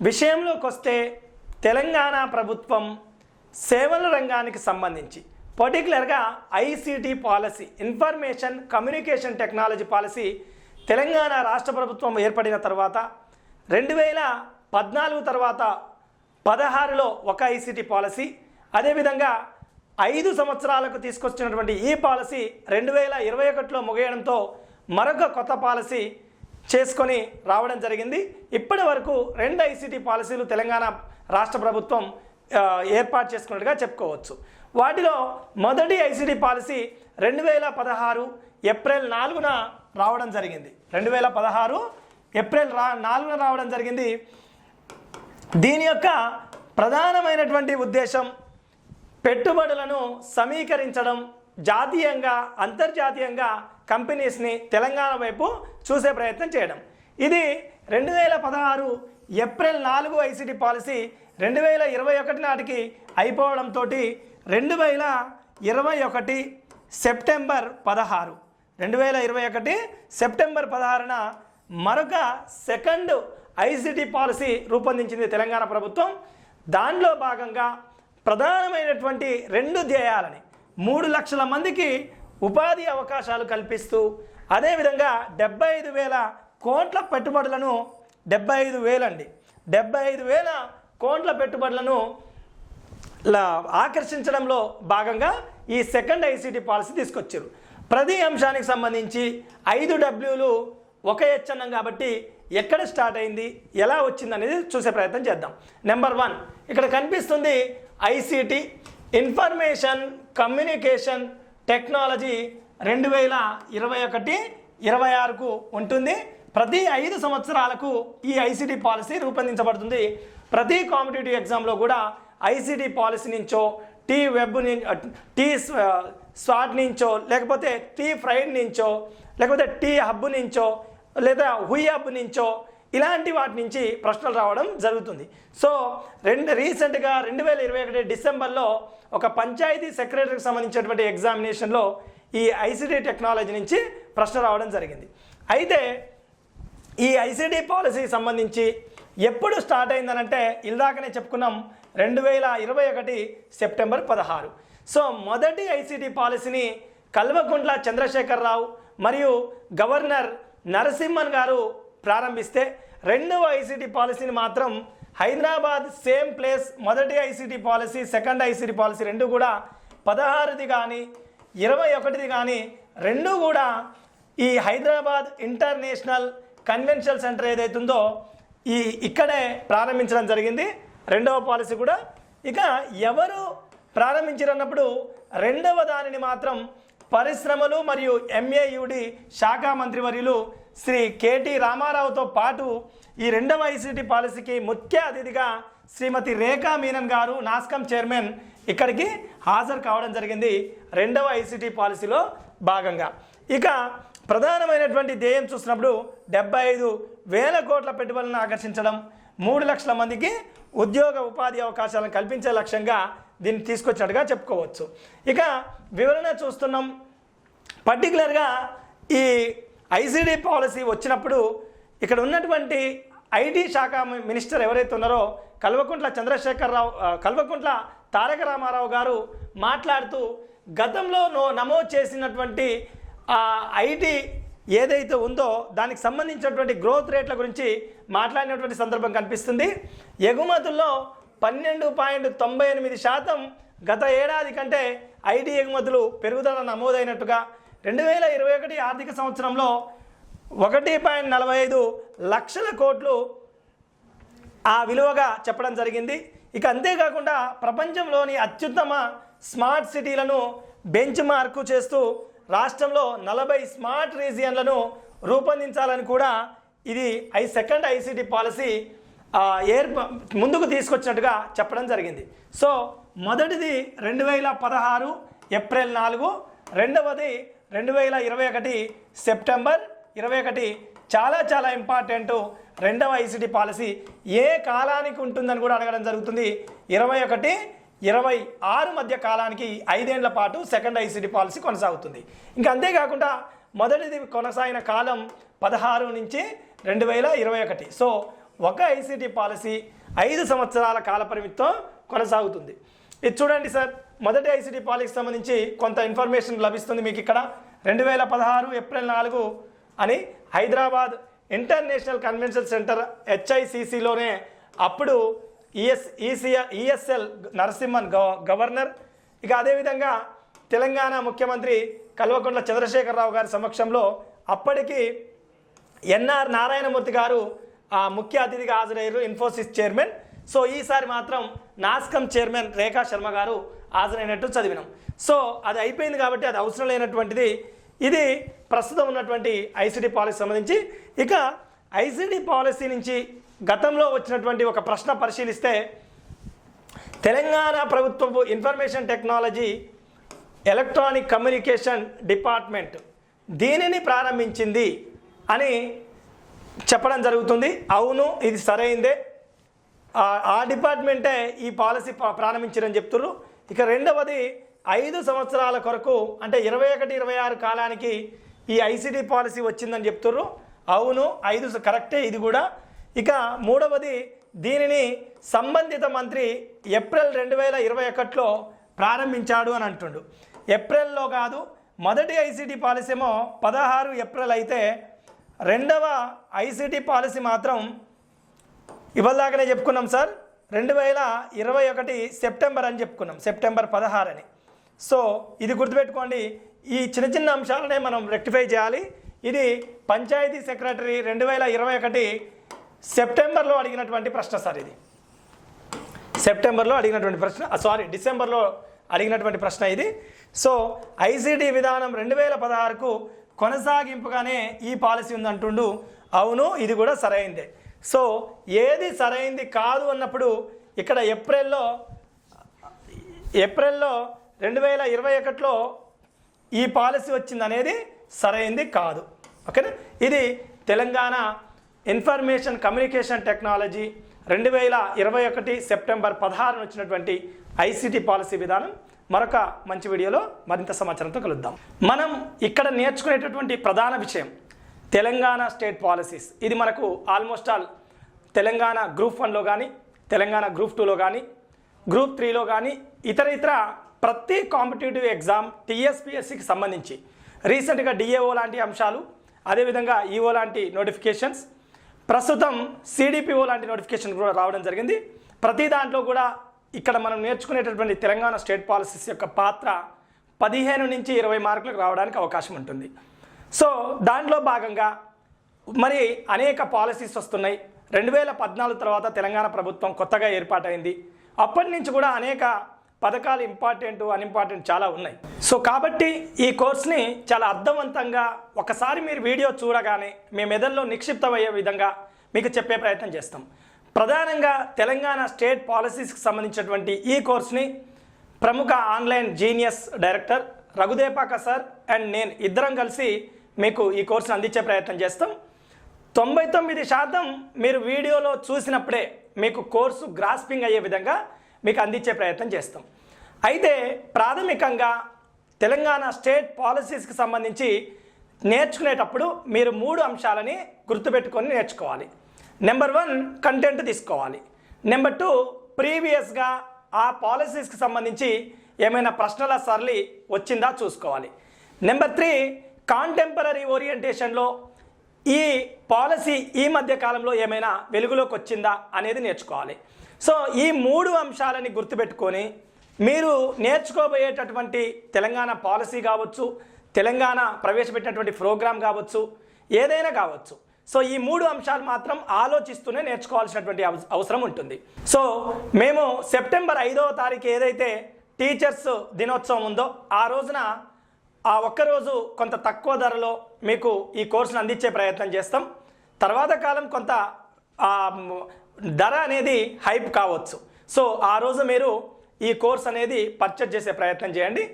విషయంలోకి వస్తే తెలంగాణ ప్రభుత్వం సేవల రంగానికి సంబంధించి పర్టికులర్గా ICT policy information communication technology policy Telangana రాష్ట్ర ప్రభుత్వం ఏర్పడిన తర్వాత రెండు వేల పద్నాలుగు తర్వాత పదహారులో ఒక ఐసీటీ పాలసీ అదేవిధంగా ఐదు సంవత్సరాలకు తీసుకొచ్చినటువంటి ఈ పాలసీ రెండు వేల ఇరవై ఒకటిలో ముగియడంతో మరొక కొత్త పాలసీ చేసుకొని రావడం జరిగింది. ఇప్పటి వరకు రెండు ఐసీటీ పాలసీలు తెలంగాణ రాష్ట్ర ప్రభుత్వం ఏర్పాటు చేసుకున్నట్టుగా చెప్పుకోవచ్చు. వాటిలో మొదటి ఐసీటీ పాలసీ రెండు వేల పదహారు ఏప్రిల్ నాలుగున రావడం జరిగింది. రెండు వేల పదహారు ఏప్రిల్ రా నాలుగున రావడం జరిగింది. దీని యొక్క ప్రధానమైనటువంటి ఉద్దేశం పెట్టుబడులను సమీకరించడం జాతీయంగా అంతర్జాతీయంగా కంపెనీస్ని తెలంగాణ వైపు చూసే ప్రయత్నం చేయడం. ఇది రెండు వేల పదహారు ఏప్రిల్ నాలుగు ఐసిటి పాలసీ రెండు వేల ఇరవై ఒకటి నాటికి అయిపోవడంతో రెండు వేల ఇరవై ఒకటి సెప్టెంబర్ పదహారు. రెండు వేల ఇరవై ఒకటి సెప్టెంబర్ పదహారున మరొక సెకండ్ ఐసిటి పాలసీ రూపొందించింది తెలంగాణ ప్రభుత్వం. దానిలో భాగంగా ప్రధానమైనటువంటి రెండు ధ్యేయాలని మూడు లక్షల మందికి ఉపాధి అవకాశాలు కల్పిస్తూ అదేవిధంగా డెబ్బై ఐదు వేల కోట్ల పెట్టుబడులను డెబ్బై ఐదు వేలండి డెబ్బై ఐదు వేల కోట్ల పెట్టుబడులను లా ఆకర్షించడంలో భాగంగా ఈ సెకండ్ ఐసీటీ పాలసీ తీసుకొచ్చారు. ప్రతి అంశానికి సంబంధించి ఐదు డబ్ల్యూలు ఒక హెచ్చన్నం కాబట్టి ఎక్కడ స్టార్ట్ అయింది ఎలా వచ్చింది అనేది చూసే ప్రయత్నం చేద్దాం. నెంబర్ వన్ ఇక్కడ కనిపిస్తుంది ఐసీటీ ఇన్ఫర్మేషన్ కమ్యూనికేషన్ టెక్నాలజీ రెండు వేల ఇరవై ఒకటి ఇరవై ఆరుకు ఉంటుంది. ప్రతి ఐదు సంవత్సరాలకు ఈ ఐసీటీ పాలసీ రూపొందించబడుతుంది. ప్రతి కాంపిటేటివ్ ఎగ్జామ్లో కూడా ఐసీటీ పాలసీ నుంచో టీ వెబ్ టీ స్వాట్ నుంచో లేకపోతే టీ ఫ్రైడ్ నుంచో లేకపోతే టీ హబ్ నుంచో లేదా హుయ్ హబ్ నుంచో ఇలాంటి వాటి నుంచి ప్రశ్నలు రావడం జరుగుతుంది. సో రెండు రీసెంట్గా రెండు వేల ఇరవై ఒకటి డిసెంబర్లో ఒక పంచాయతీ సెక్రటరీకి సంబంధించినటువంటి ఎగ్జామినేషన్లో ఈ ఐసీడీ టెక్నాలజీ నుంచి ప్రశ్న రావడం జరిగింది. అయితే ఈ ఐసీడీ పాలసీకి సంబంధించి ఎప్పుడు స్టార్ట్ అయిందనంటే ఇందాకనే చెప్పుకున్నాం రెండు వేల ఇరవై ఒకటి సెప్టెంబర్ పదహారు. సో మొదటి ఐసీడీ పాలసీని కల్వకుంట్ల చంద్రశేఖరరావు మరియు గవర్నర్ నరసింహన్ గారు ప్రారంభిస్తే రెండవ ఐసీటీ పాలసీని మాత్రం హైదరాబాద్ సేమ్ ప్లేస్ మొదటి ICT policy second ICT policy రెండు కూడా పదహారుది కానీ ఇరవై ఒకటిది కానీ రెండు కూడా ఈ హైదరాబాద్ ఇంటర్నేషనల్ కన్వెన్షన్ సెంటర్ ఏదైతే ఉందో ఈ ఇక్కడే ప్రారంభించడం జరిగింది. రెండవ పాలసీ కూడా. ఇక ఎవరు ప్రారంభించారన్నప్పుడు రెండవ దానిని మాత్రం పరిశ్రమలు మరియు ఎంఏయుడి శాఖ మంత్రివర్యులు శ్రీ కేటీ రామారావుతో పాటు ఈ రెండవ ఐసీటీ పాలసీకి ముఖ్య అతిథిగా శ్రీమతి రేఖా మీనన్ గారు నాస్కం చైర్మన్ ఇక్కడికి హాజరు కావడం జరిగింది. రెండవ ఐసీటీ పాలసీలో భాగంగా. ఇక ప్రధానమైనటువంటి ధ్యేయం చూసినప్పుడు డెబ్బై ఐదు వేల కోట్ల పెట్టుబడులను ఆకర్షించడం మూడు లక్షల మందికి ఉద్యోగ ఉపాధి అవకాశాలను కల్పించే లక్ష్యంగా దీన్ని తీసుకొచ్చినట్టుగా చెప్పుకోవచ్చు. ఇక వివరణ చూస్తున్నాం. పర్టికులర్గా ఈ ఐసీడీ పాలసీ వచ్చినప్పుడు ఇక్కడ ఉన్నటువంటి ఐటీ శాఖ మినిస్టర్ ఎవరైతే ఉన్నారో కల్వకుంట్ల చంద్రశేఖరరావు కల్వకుంట్ల తారక రామారావు గారు మాట్లాడుతూ గతంలో నో నమోదు చేసినటువంటి ఆ ఐటీ ఏదైతే ఉందో దానికి సంబంధించినటువంటి గ్రోత్ రేట్ల గురించి మాట్లాడినటువంటి సందర్భం కనిపిస్తుంది. ఎగుమతుల్లో పన్నెండు పాయింట్ తొంభై ఎనిమిది శాతం గత ఏడాది కంటే ఐటీ ఎగుమతులు పెరుగుదల నమోదైనట్టుగా రెండు వేల ఇరవై ఒకటి ఆర్థిక సంవత్సరంలో ఒకటి పాయింట్ నలభై ఐదు లక్షల కోట్లు ఆ విలువగా చెప్పడం జరిగింది. ఇక అంతేకాకుండా ప్రపంచంలోని అత్యుత్తమ స్మార్ట్ సిటీలను బెంచ్ మార్కు చేస్తూ రాష్ట్రంలో నలభై స్మార్ట్ రీజియన్లను రూపొందించాలని కూడా ఇది ఐ సెకండ్ ఐసీటీ పాలసీ ఏర్ ముందుకు తీసుకొచ్చినట్టుగా చెప్పడం జరిగింది. సో మొదటిది రెండు వేల పదహారు ఏప్రిల్ నాలుగు రెండవది రెండు వేల ఇరవై ఒకటి సెప్టెంబర్ ఇరవై ఒకటి చాలా చాలా ఇంపార్టెంట్ రెండవ ఐసిటీ పాలసీ ఏ కాలానికి ఉంటుందని కూడా అడగడం జరుగుతుంది. ఇరవై ఒకటి ఇరవై ఆరు మధ్య కాలానికి ఐదేళ్ళ పాటు సెకండ్ ఐసిటీ పాలసీ కొనసాగుతుంది. ఇంకా అంతేకాకుండా మొదటిది కొనసాగిన కాలం పదహారు నుంచి రెండు వేల ఇరవై ఒకటి. సో ఒక ఐసీటీ పాలసీ ఐదు సంవత్సరాల కాల పరిమితితో కొనసాగుతుంది. ఇది చూడండి సార్ మొదటి ఐసీటీ పాలసీకి సంబంధించి కొంత ఇన్ఫర్మేషన్ లభిస్తుంది మీకు ఇక్కడ. రెండు వేల పదహారు ఏప్రిల్ నాలుగు అని హైదరాబాద్ ఇంటర్నేషనల్ కన్వెన్షన్ సెంటర్ హెచ్ఐసిసిలోనే అప్పుడు ఈఎస్ ఈసీఆర్ ఈఎస్ఎల్ నరసింహన్ గవ- గవర్నర్. ఇక అదేవిధంగా తెలంగాణ ముఖ్యమంత్రి కల్వకుంట్ల చంద్రశేఖరరావు గారి సమక్షంలో అప్పటికి ఎన్ఆర్ నారాయణమూర్తి గారు ఆ ముఖ్య అతిథిగా హాజరయ్యారు ఇన్ఫోసిస్ చైర్మన్. సో ఈసారి మాత్రం నాస్కమ్ చైర్మన్ రేఖా శర్మ గారు హాజరైనట్టు చదివినాం. సో అది అయిపోయింది కాబట్టి అది అవసరం లేనటువంటిది ఇది ప్రస్తుతం ఉన్నటువంటి ఐసీడీ పాలసీ సంబంధించి. ఇక ఐసీడీ పాలసీ నుంచి గతంలో వచ్చినటువంటి ఒక ప్రశ్న పరిశీలిస్తే Telangana ప్రభుత్వపు information technology electronic communication department దీనిని ప్రారంభించింది అని చెప్పడం జరుగుతుంది. అవును ఇది సరైందే. ఆ- డిపార్ట్మెంటే ఈ పాలసీ ప్రారంభించారని చెప్తున్నారు ఇక రెండవది ఐదు సంవత్సరాల కొరకు అంటే ఇరవై ఒకటి ఇరవై ఆరు కాలానికి ఈ ఐసీడీ పాలసీ వచ్చిందని చెప్తుర్రు. అవును ఐదు కరెక్టే ఇది కూడా. ఇక మూడవది దీనిని సంబంధిత మంత్రి ఏప్రిల్ రెండు వేల ఇరవై ఒకటిలో ప్రారంభించాడు అని అంటుండు. ఏప్రిల్లో కాదు మొదటి ఐసీటీ పాలసీ ఏమో పదహారు ఏప్రిల్ అయితే రెండవ ఐసీటీ పాలసీ మాత్రం ఇవాళదాకానే చెప్పుకున్నాం సార్. రెండు వేల ఇరవై ఒకటి సెప్టెంబర్ అని చెప్పుకున్నాం. సెప్టెంబర్ పదహారు అని సో ఇది గుర్తుపెట్టుకోండి. ఈ చిన్న చిన్న అంశాలనే మనం రెక్టిఫై చేయాలి. ఇది పంచాయతీ సెక్రటరీ రెండు వేల ఇరవై ఒకటి సెప్టెంబర్లో అడిగినటువంటి ప్రశ్న సార్ ఇది. సెప్టెంబర్లో అడిగినటువంటి ప్రశ్న సారీ డిసెంబర్లో అడిగినటువంటి ప్రశ్న ఇది. సో ఐసీడీ విధానం రెండు వేల పదహారుకు కొనసాగింపుగానే ఈ పాలసీ ఉందంటుండు. అవును ఇది కూడా సరైందే. సో ఏది సరైంది కాదు అన్నప్పుడు ఇక్కడ ఏప్రిల్లో ఏప్రిల్లో రెండు వేల ఇరవై ఒకటిలో ఈ పాలసీ వచ్చింది అనేది సరైంది కాదు. ఓకేనా? ఇది తెలంగాణ ఇన్ఫర్మేషన్ కమ్యూనికేషన్ టెక్నాలజీ రెండు వేల ఇరవై ఒకటి సెప్టెంబర్ పదహారున వచ్చినటువంటి ఐసీటీ పాలసీ విధానం. మరొక మంచి వీడియోలో మరింత సమాచారంతో కలుద్దాం. మనం ఇక్కడ నేర్చుకునేటటువంటి ప్రధాన విషయం తెలంగాణ స్టేట్ పాలసీస్. ఇది మనకు ఆల్మోస్ట్ ఆల్ తెలంగాణ గ్రూప్ వన్లో కానీ తెలంగాణ గ్రూప్ టూలో కానీ గ్రూప్ త్రీలో కానీ ఇతర ఇతర ప్రతి కాంపిటేటివ్ ఎగ్జామ్ టీఎస్పిఎస్సికి సంబంధించి. రీసెంట్గా డిఏఓ లాంటి అంశాలు అదేవిధంగా ఈఓ లాంటి నోటిఫికేషన్స్ ప్రస్తుతం సిడిపిఓ లాంటి నోటిఫికేషన్ కూడా రావడం జరిగింది. ప్రతి దాంట్లో కూడా ఇక్కడ మనం నేర్చుకునేటటువంటి తెలంగాణ స్టేట్ పాలసీస్ యొక్క పాత్ర పదిహేను నుంచి ఇరవై మార్కులకు రావడానికి అవకాశం ఉంటుంది. సో దాంట్లో భాగంగా మరి అనేక పాలసీస్ వస్తున్నాయి. రెండు వేల పద్నాలుగు తర్వాత తెలంగాణ ప్రభుత్వం కొత్తగా ఏర్పాటైంది. అప్పటి నుంచి కూడా అనేక పథకాలు ఇంపార్టెంట్ అన్ఇంపార్టెంట్ చాలా ఉన్నాయి. సో కాబట్టి ఈ కోర్స్ని చాలా అర్థవంతంగా ఒకసారి మీరు వీడియో చూడగానే మీ మెదల్లో నిక్షిప్తమయ్యే విధంగా మీకు చెప్పే ప్రయత్నం చేస్తాం. ప్రధానంగా తెలంగాణ స్టేట్ పాలసీస్కి సంబంధించినటువంటి ఈ కోర్స్ని ప్రముఖ online genius director Raghudepaka sir and నేను ఇద్దరం కలిసి మీకు ఈ కోర్సును అందించే ప్రయత్నం చేస్తాం. తొంభై తొమ్మిది శాతం మీరు వీడియోలో చూసినప్పుడే మీకు కోర్సు గ్రాస్పింగ్ అయ్యే విధంగా మీకు అందించే ప్రయత్నం చేస్తాం. అయితే ప్రాథమికంగా తెలంగాణ స్టేట్ పాలసీస్కి సంబంధించి నేర్చుకునేటప్పుడు మీరు మూడు అంశాలని గుర్తుపెట్టుకొని నేర్చుకోవాలి. నెంబర్ వన్ కంటెంట్ తీసుకోవాలి. నెంబర్ టూ ప్రీవియస్గా ఆ పాలసీస్కి సంబంధించి ఏమైనా ప్రశ్నల సరళి వచ్చిందా చూసుకోవాలి. నెంబర్ త్రీ కాంటెంపరీ ఓరియంటేషన్లో ఈ పాలసీ ఈ మధ్య కాలంలో ఏమైనా వెలుగులోకి వచ్చిందా అనేది నేర్చుకోవాలి. సో ఈ మూడు అంశాలని గుర్తుపెట్టుకొని మీరు నేర్చుకోబోయేటటువంటి తెలంగాణ పాలసీ కావచ్చు తెలంగాణ ప్రవేశపెట్టినటువంటి ప్రోగ్రామ్ కావచ్చు ఏదైనా కావచ్చు. సో ఈ మూడు అంశాలు మాత్రం ఆలోచిస్తూనే నేర్చుకోవాల్సినటువంటి అవసరం ఉంటుంది. సో మేము సెప్టెంబర్ ఐదవ తారీఖు ఏదైతే టీచర్స్ దినోత్సవం ఉందో ఆ రోజున ఆ ఒక్కరోజు కొంత తక్కువ ధరలో మీకు ఈ కోర్సును అందించే ప్రయత్నం చేస్తాం. తర్వాత కాలం కొంత ధర అనేది హైప్ కావచ్చు. సో ఆ రోజు మీరు ఈ కోర్స్ అనేది పర్చేజ్ చేసే ప్రయత్నం చేయండి.